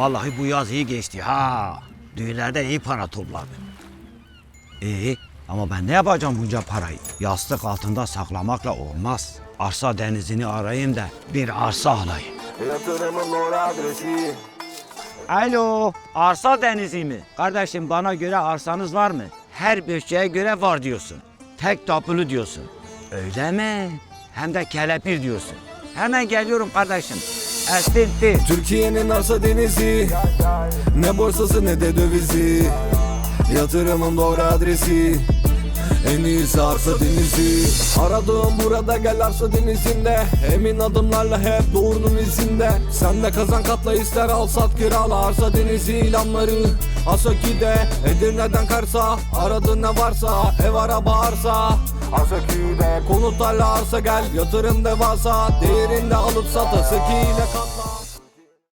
Vallahi bu yaz iyi geçti ha. Düğünlerde iyi para topladım. İyi ama ben ne yapacağım bunca parayı? Yastık altında saklamakla olmaz. Arsa denizini arayayım da bir arsa alayım. Yatırımın doğru adresi Alo, arsa denizi mi? Kardeşim bana göre arsanız var mı? Her bütçeye göre var diyorsun. Tek tapulu diyorsun. Öyle mi? Hem de kelepir diyorsun. Hemen geliyorum kardeşim. Türkiye'nin arsa denizi. Ne borsası ne de dövizi. Yatırımın doğru adresi en iyisi arsa denizi. Aradığım burada gel arsa denizinde. Emin adımlarla hep doğrunun izinde. Sen de kazan katla ister al sat kirala Arsa denizi ilanları. Asaki'de Edirne'den Kars'a Aradığın ne varsa Ev araba arsa Asaki'de Konutlarla arsa gel Yatırım devasa. Değerinde alıp sat Asaki ile katla